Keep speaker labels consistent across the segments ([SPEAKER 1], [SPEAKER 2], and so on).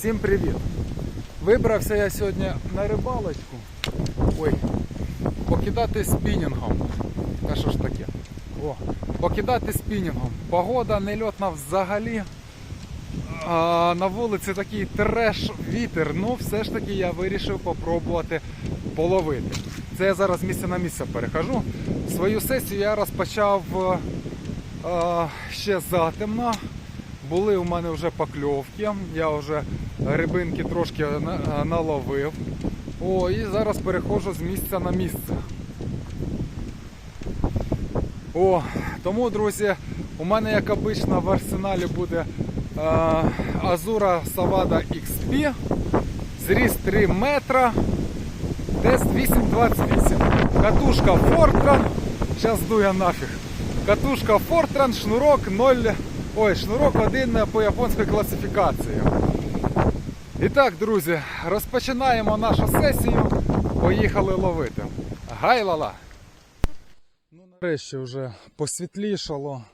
[SPEAKER 1] Всім привіт! Вибрався я сьогодні на рибалочку. Ой, покидати спінінгом. Та що ж таке? О, покидати спінінгом. Погода нельотна взагалі. А, на вулиці такий треш, вітер. Ну, все ж таки я вирішив попробувати половити. Це я зараз з місця на місце перехожу. Свою сесію я розпочав е, ще затемно. Були у мене вже покльовки, я вже рибинки трошки наловив. О, і зараз переходжу з місця на місце. О, тому, друзі, у мене, як обично, в арсеналі буде е, Azura Savada XP, зріст 3 метра, тест 8,28. Катушка Fortran, зараз дує нафіг. Катушка Fortran, шнурок 0, ой, шнурок 1 по японській класифікації. І так, друзі, розпочинаємо нашу сесію. Поїхали ловити. Гайлала! Ну, нарешті вже посвітлішало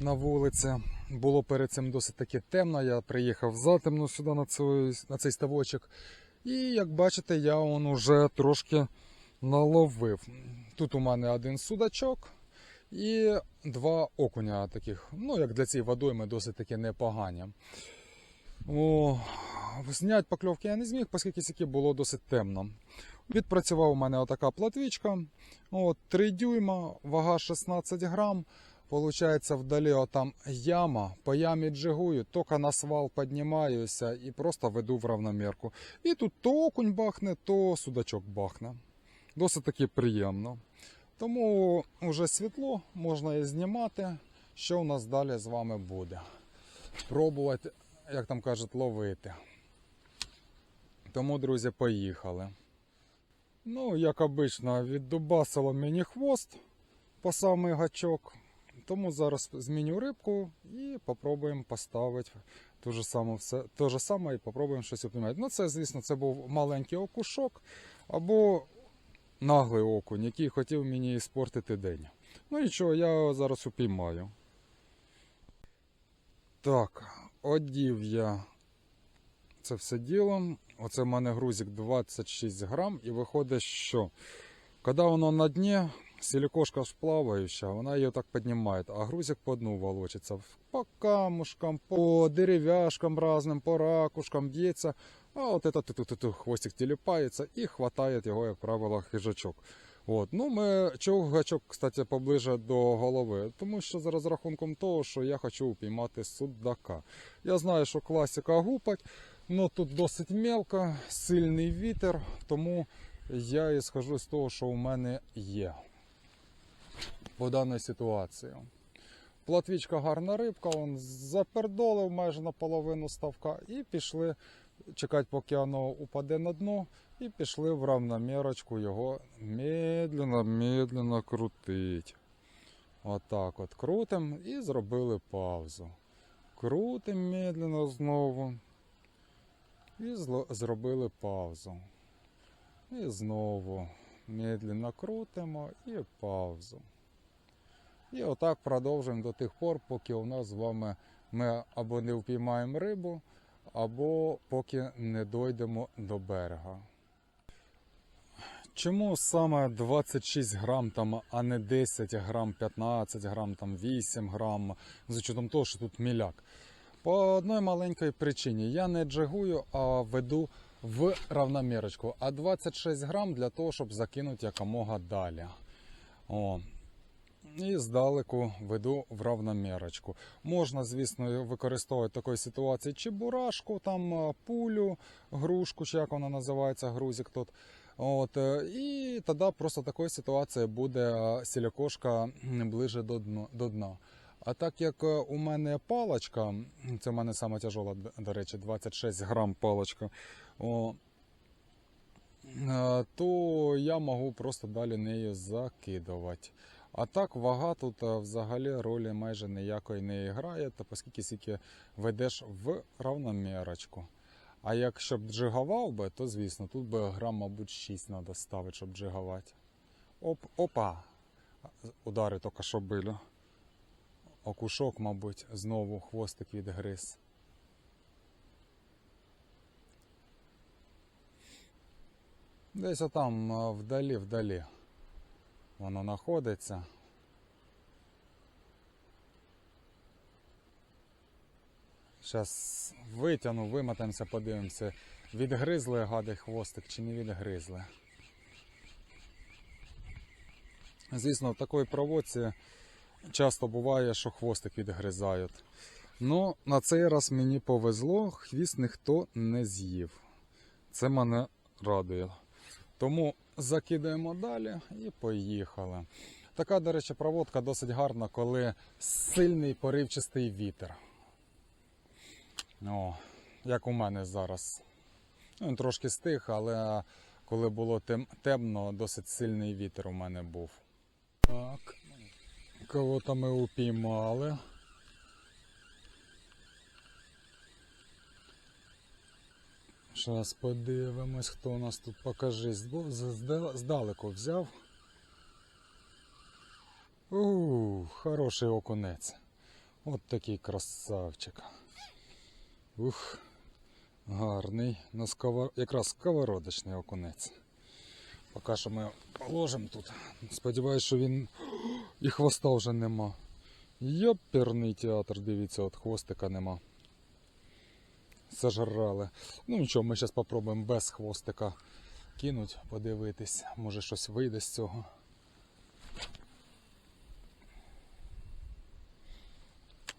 [SPEAKER 1] на вулиці. Було перед цим досить таки темно. Я приїхав затемно сюди на цей, на цей ставочок. І як бачите, я он уже трошки наловив. Тут у мене один судачок і два окуня таких, ну як для цієї водойми досить таки непогані. О, зняти покльовки я не зміг, оскільки сяки було досить темно. Відпрацював у мене отака платвічка. От, 3 дюйма, вага 16 грам. Получається, вдалі отам яма, по ямі джигую, тільки на свал піднімаюся і просто веду в равномірку. І тут то окунь бахне, то судачок бахне. Досить таки приємно. Тому вже світло, можна і знімати. Що у нас далі з вами буде? Пробувати, як там кажуть, ловити. Тому, друзі, поїхали. Ну, як обично, віддубасило мені хвост по самий гачок. Тому зараз зміню рибку і попробуємо поставити ту же саму все, те же саме і попробуємо щось упіймати. Ну, це, звісно, це був маленький окушок або наглий окунь, який хотів мені іспортити день. Ну нічого, я зараз упіймаю. Так, одів я це все діло. Оце в мене грузик 26 грам, і виходить, що коли воно на дні, силікошка ж плаваюча, вона її так піднімає, а грузик по дну волочиться. По камушкам, по дерев'яшкам разним, по ракушкам б'ється. А от этот хвостик тіліпається і хватає його, як правило, хижачок. От. Ну, ми, чого гачок, кстати, поближе до голови? Тому що за розрахунком того, що я хочу упіймати судака. Я знаю, що класика гупать, але тут досить мелко, сильний вітер, тому я і схожу з того, що у мене є по даній ситуації. Платвічка гарна рибка, он запердолив майже наполовину ставка і пішли чекати, поки воно упаде на дно, і пішли в равномірочку його медленно-медленно крутить. Отак от крутим і зробили паузу. Крутим медленно знову. І зробили паузу. І знову медленно крутимо і паузу. І отак продовжуємо до тих пор, поки у нас з вами ми або не впіймаємо рибу, або поки не дойдемо до берега. Чому саме 26 грам, там, а не 10 грам, 15 грам, там, 8 грам, з учетом того, що тут міляк? По одній маленькій причині. Я не джигую, а веду в равномірочку. А 26 грам для того, щоб закинути якомога далі. О. І здалеку веду в равномірочку. Можна, звісно, використовувати в такій ситуації чи бурашку, там пулю, грушку, чи як вона називається, грузик тут. От, е, і тоді просто такої ситуації буде сілякошка ближе до дна, до дна. А так як е, у мене палочка, це в мене саме тяжола, до речі, 26 грам палочка, о, е, то я можу просто далі нею закидувати. А так вага тут е, взагалі ролі майже ніякої не грає, та оскільки тільки ведеш в равномірочку. А якщо б джигавав би, то звісно, тут би грам, мабуть, 6 треба ставити, щоб джигавати. Оп, опа! Удари тільки що били. Окушок, мабуть, знову хвостик відгриз. Десь отам е, вдалі-вдалі. Воно знаходиться. Зараз витягну, вимотаємося, подивимося, відгризли гади хвостик чи не відгризли. Звісно, в такій проводці часто буває, що хвостик відгризають. Ну, на цей раз мені повезло, хвіст ніхто не з'їв. Це мене радує. Тому закидаємо далі і поїхали. Така, до речі, проводка досить гарна, коли сильний поривчастий вітер. О, як у мене зараз. Ну, Він трошки стих, але коли було тем- темно, досить сильний вітер у мене був. Так, кого-то ми упіймали. Зараз подивимось, хто у нас тут покажи. Збо- з- зда- Здалеку взяв. Ууу, хороший окунець. От такий красавчик. Ух, гарний. На скова... Якраз сковородочний окунець. Поки що ми положимо тут. Сподіваюсь, що він і хвоста вже нема. Йоперний театр, дивіться, от хвостика нема. Сожрали. Ну нічого, ми зараз спробуємо без хвостика кинуть, подивитись. Може щось вийде з цього.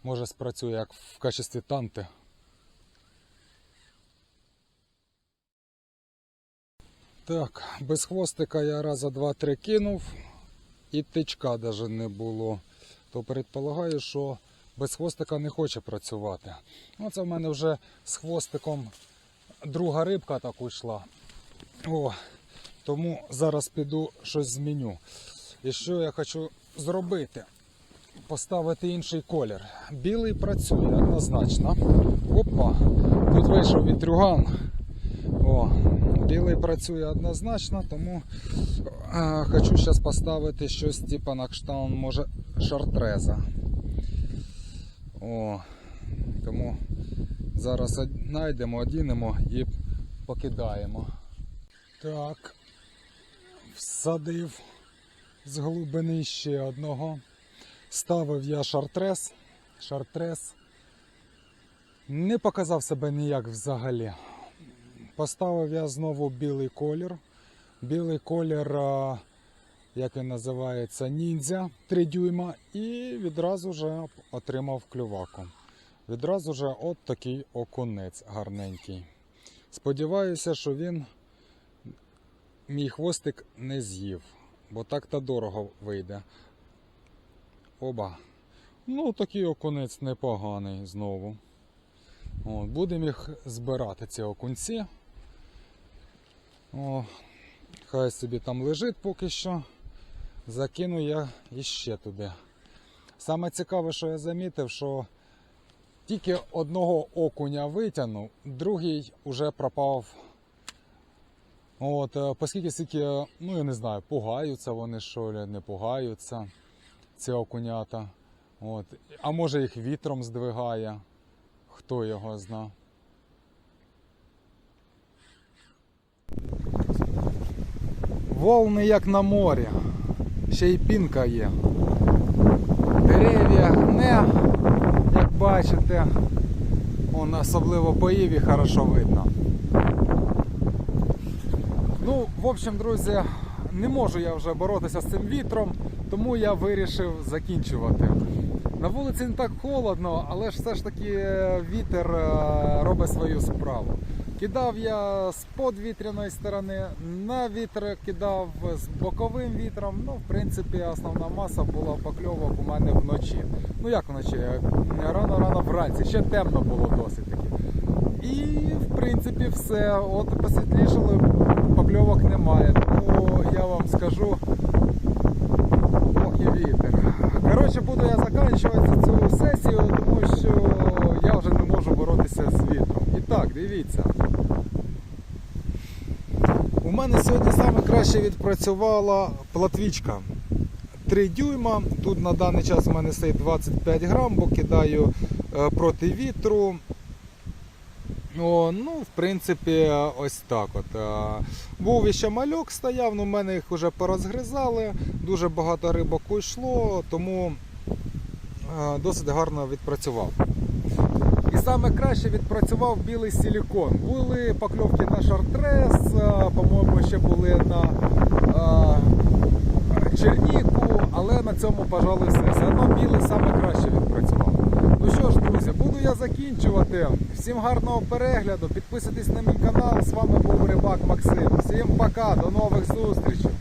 [SPEAKER 1] Може спрацює як в качестві танти. Так, без хвостика я раза два-три кинув і тичка навіть не було. То предполагаю, що без хвостика не хоче працювати. Оце в мене вже з хвостиком друга рибка так йшла. О, тому зараз піду щось зміню. І що я хочу зробити? Поставити інший колір. Білий працює однозначно. Опа, тут вийшов вітрюган. О, білий працює однозначно, тому а, хочу зараз поставити щось типу на кшталт, може, шартреза. О, тому зараз знайдемо, одінемо і покидаємо. Так, всадив з глибини ще одного. Ставив я шартрез. Шартрез не показав себе ніяк взагалі. Поставив я знову білий колір. Білий колір, як він називається, ніндзя 3 дюйма, і відразу вже отримав клюваку. Відразу вже от такий окунець гарненький. Сподіваюся, що він мій хвостик не з'їв, бо так-то дорого вийде. Оба. Ну, такий окунець непоганий знову. От, будемо їх збирати, ці окунці. О, хай собі там лежить поки що. Закину я іще туди. Саме цікаве, що я замітив, що тільки одного окуня витягнув, другий уже пропав. От, е, оскільки стільки, ну я не знаю, пугаються вони що ли, не пугаються, ці окунята. От. А може їх вітром здвигає, хто його зна. Волни як на морі, ще й пінка є. Дерев'я гне, як бачите, он особливо по Іві хорошо видно. Ну, в общем, друзі, не можу я вже боротися з цим вітром, тому я вирішив закінчувати. На вулиці не так холодно, але ж все ж таки вітер е, робить свою справу. Кидав я з подвітряної сторони, на вітер кидав з боковим вітром. Ну, в принципі, основна маса була покльовок у мене вночі. Ну як вночі? Рано-рано вранці, ще темно було досить таки. І в принципі все. От посвітлішало, покльовок немає. Тому я вам скажу. І вітер. Коротше, буду я закінчувати цю сесію, тому що я вже не можу боротися з вітром. І так, дивіться. Мене сьогодні саме краще відпрацювала платвічка. 3 дюйма. Тут на даний час у мене стоїть 25 грам, бо кидаю е, проти вітру. О, ну, в принципі, ось так от. Е, Був іще мальок стояв, ну в мене їх вже порозгризали, дуже багато рибок уйшло, тому е, досить гарно відпрацював. І саме краще відпрацював білий силікон. Були покльовки на шартрес, по-моєму, ще були на е, але на цьому, пожалуй, все. Все одно білий саме краще відпрацював. Ну що ж, друзі, буду я закінчувати. Всім гарного перегляду. Підписуйтесь на мій канал. З вами був Рибак Максим. Всім пока, до нових зустрічей.